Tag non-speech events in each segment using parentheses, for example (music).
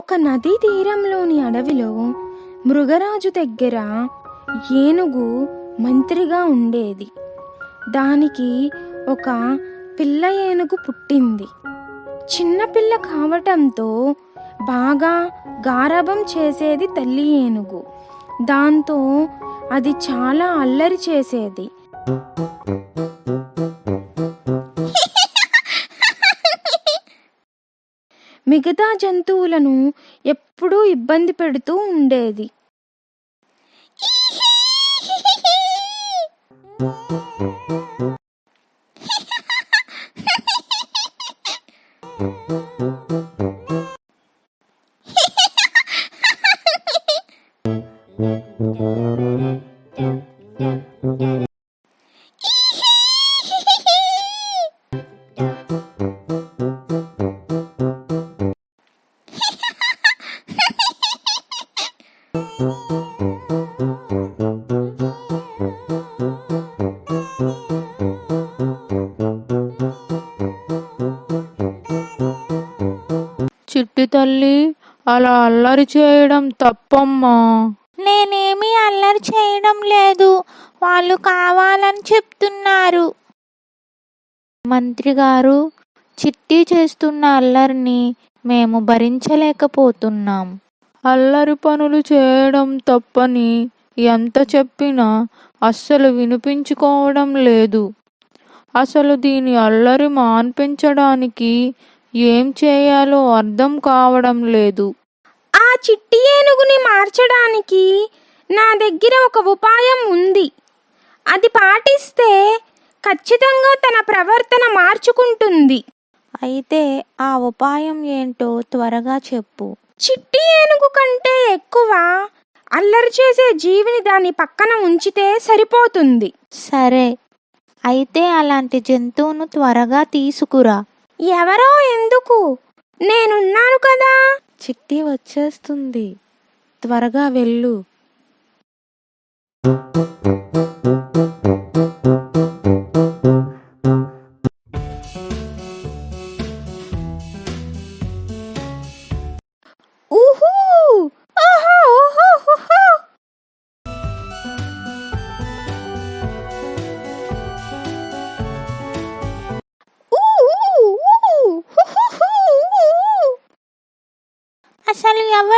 ఒక నదీ తీరంలోని అడవిలో మృగరాజు దగ్గర ఏనుగు మంత్రిగా ఉండేది. దానికి ఒక పిల్ల ఏనుగు పుట్టింది. చిన్నపిల్ల కావటంతో బాగా గారాభం చేసేది తల్లి ఏనుగు. దాంతో అది చాలా అల్లరి చేసేది. మిగతా జంతువులను ఎప్పుడూ ఇబ్బంది పెడుతూ ఉండేది. (laughs) చిట్టి తల్లి అలా అల్లరి చేయడం తప్పమ్మా. నేనేమీ అల్లరి చేయడం లేదు. వాళ్ళు కావాలని చెప్తున్నారు. మంత్రి గారు చిట్టి చేస్తున్న అల్లరిని మేము భరించలేకపోతున్నాం. అల్లరి పనులు చేయడం తప్పని ఎంత చెప్పినా అస్సలు వినిపించుకోవడం లేదు. అసలు దీని అల్లరి మాన్పించడానికి ఏం చేయాలో అర్థం కావడం లేదు. ఆ చిట్టి ఏనుగుని మార్చడానికి నా దగ్గర ఒక ఉపాయం ఉంది. అది పాటిస్తే ఖచ్చితంగా తన ప్రవర్తన మార్చుకుంటుంది. అయితే ఆ ఉపాయం ఏంటో త్వరగా చెప్పు. చిట్టి ఏనుగు కంటే ఎక్కువ అల్లరి చేసే జీవిని దాని పక్కన ఉంచితే సరిపోతుంది. సరే. అయితే అలాంటి జంతువును త్వరగా తీసుకురా. ఎవరో ఎందుకు? నేనున్నాను కదా? చిట్టి వచ్చేస్తుంది. త్వరగా వెళ్ళు.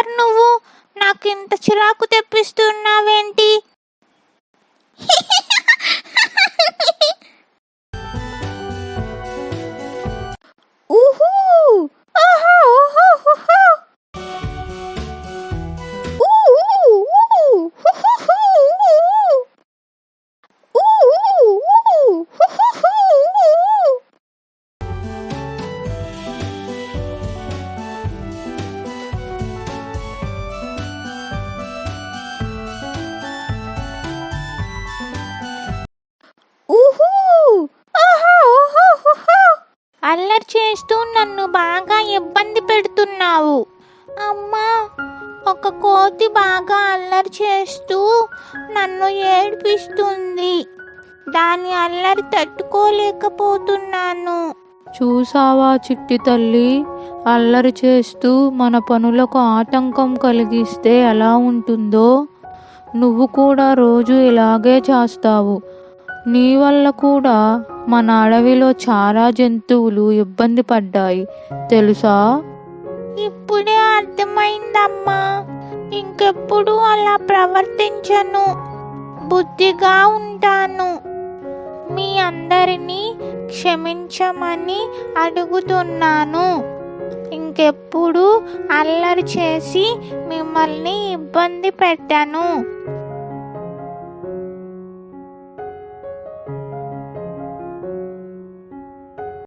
ఎవరు నువ్వు నాకు ఇంత చిరాకు తెప్పిస్తున్నావేంటి? ఊహు! అల్లరి చేస్తూ నన్ను బాగా ఇబ్బంది పెడుతున్నావు. అమ్మా ఒక కోతి బాగా అల్లరి చేస్తూ నన్ను ఏడిపిస్తుంది. దాని అల్లరి తట్టుకోలేకపోతున్నాను. చూసావా చిట్టి తల్లి? అల్లరి చేస్తూ మన పనులకు ఆటంకం కలిగిస్తే ఎలా ఉంటుందో? నువ్వు కూడా రోజు ఇలాగే చేస్తావు. నీ వల్ల కూడా మన అడవిలో చాలా జంతువులు ఇబ్బంది పడ్డాయి. తెలుసా? ఇప్పుడే అర్థమైందమ్మా. ఇంకెప్పుడు అలా ప్రవర్తించను. బుద్ధిగా ఉంటాను. మీ అందరినీ క్షమించమని అడుగుతున్నాను. ఇంకెప్పుడు అల్లరి చేసి మిమ్మల్ని ఇబ్బంది పెట్టను.